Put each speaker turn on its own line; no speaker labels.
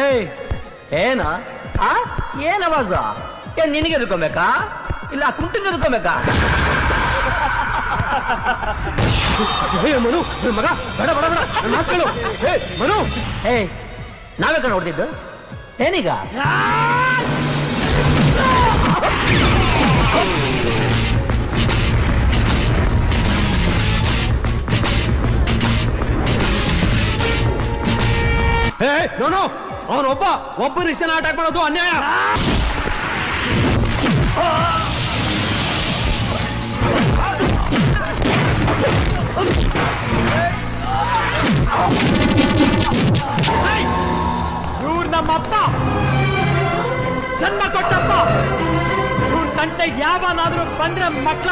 ಏಯ್ ಏನ? ಆ? ಏನ ಅವಾಜ? ಏನ್ ನಿನಗೆ ಇರ್ಕೊಬೇಕಾ ಇಲ್ಲ ಕುಂಟಿಗೆ ಇರ್ಕೊಬೇಕಾ
ಹೇ ಮನು ನನ್ ಮಗ ಬೇಡ ಬೇಡ ಬೇಡ ನನ್ ಮಾತ್ ಕೇಳು. ಏ ಮನು.
ಹೇ ನಾವೇ ಕಣ ಹೊಡೆದಿದ್ದು? ಏನೀಗ?
ಏ ನೋನು ಅವನೊಬ್ಬ ಒಬ್ಬರು ಇಷ್ಟ ಅಟ್ಯಾಕ್ ಮಾಡೋದು ಅನ್ಯಾಯ
ಇವ್ರು ನಮ್ಮಪ್ಪ ಜನ್ಮ ಕೊಟ್ಟಪ್ಪ ಇವ್ರ ತಂಟೆ ಯಾವನಾದ್ರೂ ಬಂದ್ರೆ ಮಕ್ಳ